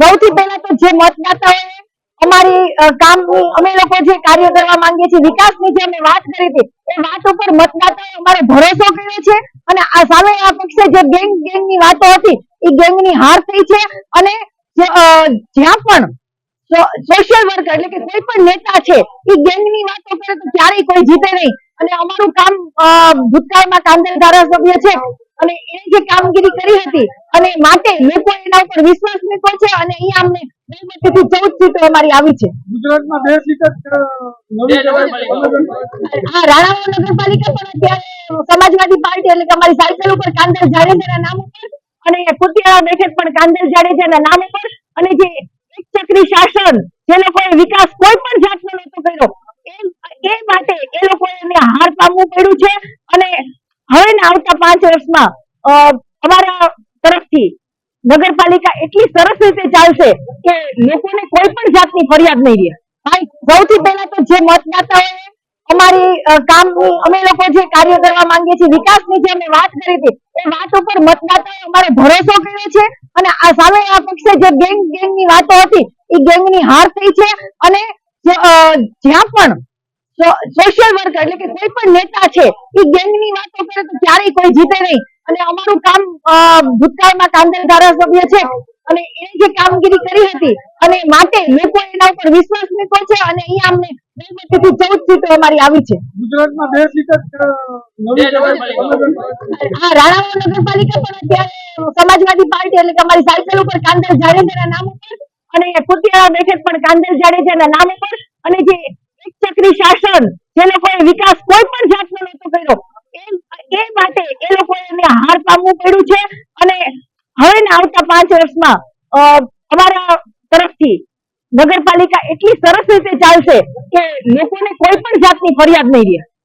સૌથી પહેલા તો જે મતદાતાઓએ અમારી કામ અમે લોકો જે કાર્ય કરવા માંગીએ છીએ, વિકાસની જે અમે વાત કરી હતી, એ વાત ઉપર મતદાતાએ અમારો ભરોસો કર્યો છે અને આ સામે આ પક્ષે જે ગેંગ, ગેંગની વાતો હતી, એ ગેંગની હાર થઈ છે અને જ્યાં પણ સોશિયલ વર્કર એટલે કે કોઈ પણ નેતા છે, એ ગેંગની વાતો કરે તો ક્યારેય કોઈ જીતે નહીં. અને અમારું કામ ભૂતકાળમાં કાંદેલ ધારાસભ્ય છે અને એ જે કામગીરી કરી હતી અને માટે લોકો એના ઉપર વિશ્વાસ મૂક્યો છે અને અહીંયા અમને બહુમતીથી ચૌદ સીટો અમારી આવી છે. ગુજરાતમાં બે સીટ જ અ, નવી હા રાણાવા નગરપાલિકા પણ અત્યારે સમાજવાદી પાર્ટી એટલે કે અમારી સાયકલ ઉપર કાંદલ જાડેજાના નામ ઉપર અને કુતિયાળા બેઠક પણ કાંદલ જાડેજાના નામ ઉપર અને જે એક ચક્રી શાસન જે લોકોએ વિકાસ કોઈ પણ જાતનો નહોતો કર્યો એ એ માટે એ લોકોએ હાર પામવું પડ્યું છે અને હવે ને આવતા પાંચ વર્ષમાં અમારા તરફથી નગરપાલિકા એટલી સરસ રીતે ચાલશે કે લોકોને કોઈ પણ જાતની ફરિયાદ નહીં રહે. સૌથી પહેલા તો જે મતદાતાઓએ અમારી કામ અમે લોકો જે કાર્ય કરવા માંગીએ છીએ, વિકાસની જે અમે વાત કરી હતી, એ વાત ઉપર મતદાતાએ અમારો ભરોસો કર્યો છે અને આ સામે આ પક્ષે જે ગેંગ, ગેંગની વાતો હતી, એ ગેંગની હાર થઈ છે અને જ્યાં પણ સોશિયલ વર્કર એટલે કે કોઈ પણ નેતા છે, એ ગેંગની વાતો કરે તો ક્યારેય કોઈ જીતે નહીં. અને અમારું કામ ભૂતકાળમાં કાંદેલ ધારાસભ્ય છે. અને એ જે કામગીરી કરી હતી અને માટે લોકો એના ઉપર વિશ્વાસ મૂક્યો છે અને અહીંયા અમને બહુમતીથી ચૌદ સીટો અમારી આવી છે. ગુજરાતમાં બે સીટ જ અ, નવી હા રાણાવા નગરપાલિકા પણ અત્યારે સમાજવાદી પાર્ટી એટલે કે અમારી સાયકલ ઉપર કાંદલ જાડેજાના નામ ઉપર અને કુતિયાળા બેઠક પણ કાંદલ જાડેજાના નામ ઉપર. અને જે એક ચક્રી શાસન જે લોકોએ વિકાસ કોઈ પણ જાતનો નહોતો કર્યો એ માટે એ લોકોએ એમને હાર પામવું પડ્યું છે અને હવે ને આવતા પાંચ વર્ષમાં અમારા તરફથી નગરપાલિકા એટલી સરસ રીતે ચાલશે કે લોકોને કોઈ પણ જાતની ફરિયાદ નહીં રહે.